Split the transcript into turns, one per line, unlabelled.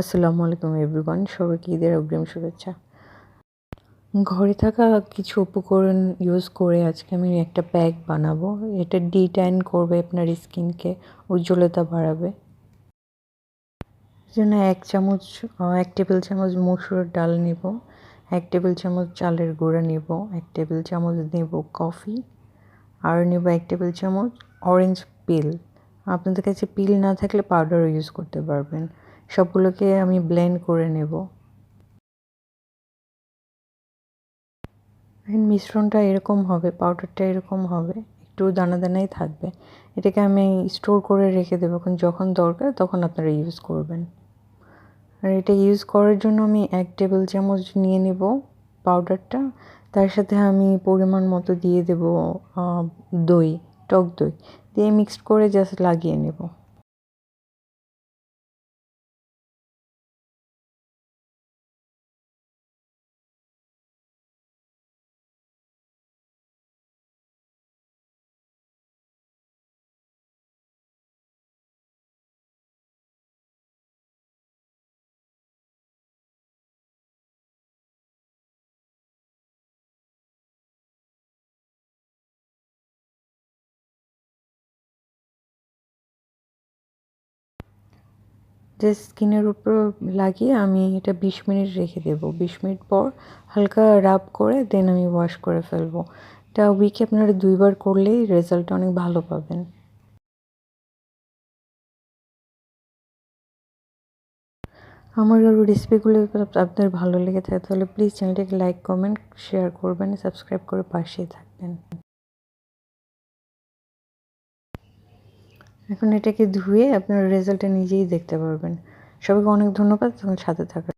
আসসালামু আলাইকুম এভরিওয়ান, সবাইকে ঈদের অগ্রিম শুভেচ্ছা। ঘরে থাকা কিছু উপকরণ ইউজ করে আজকে আমি একটা প্যাক বানাবো। এটা ডি ট্যান করবে আপনার স্কিনকে উজ্জ্বলতা বাড়াবে। জন্য এক চামচ এক টেবিল চামচ মসুরের ডাল নেব, এক টেবিল চামচ চালের গুঁড়া নেব, এক টেবিল চামচ নেব কফি আর নেব এক টেবিল চামচ অরেঞ্জ পিল আপনাদের কাছে পিল না থাকলে পাউডারও ইউজ করতে পারবেন। সবগুলোকে আমি ব্লেন্ড করে নেব। মিশ্রণটা এরকম হবে পাউডারটা এরকম হবে, একটু দানা দানাই থাকবে। এটাকে আমি স্টোর করে রেখে দেবো, এখন যখন দরকার তখন আপনারা ইউজ করবেন। আর এটা ইউজ করার জন্য আমি এক টেবিল চামচ নিয়ে নেব পাউডারটা তার সাথে আমি পরিমাণ মতো দিয়ে দেব দই, টক দই। দিয়ে মিক্সড করে জাস্ট লাগিয়ে নেব। যে স্কিনের উপর লাগিয়ে আমি এটা বিশ মিনিট রেখে দেব। বিশ মিনিট পর হালকা রাব করে দেন আমি ওয়াশ করে ফেলব। এটা উইকে আপনারা দুইবার করলেই রেজাল্ট অনেক ভালো পাবেন। আমার আরও রেসিপিগুলো আপনার ভালো লেগে থাকে তাহলে প্লিজ চ্যানেলটাকে লাইক কমেন্ট শেয়ার করবেন সাবস্ক্রাইব করে পাশেই থাকবেন। এখন এটাকে ধুয়ে আপনার রেজাল্টটা নিজেই দেখতে পারবেন। সবাইকে অনেক ধন্যবাদ তখন সাথে থাকার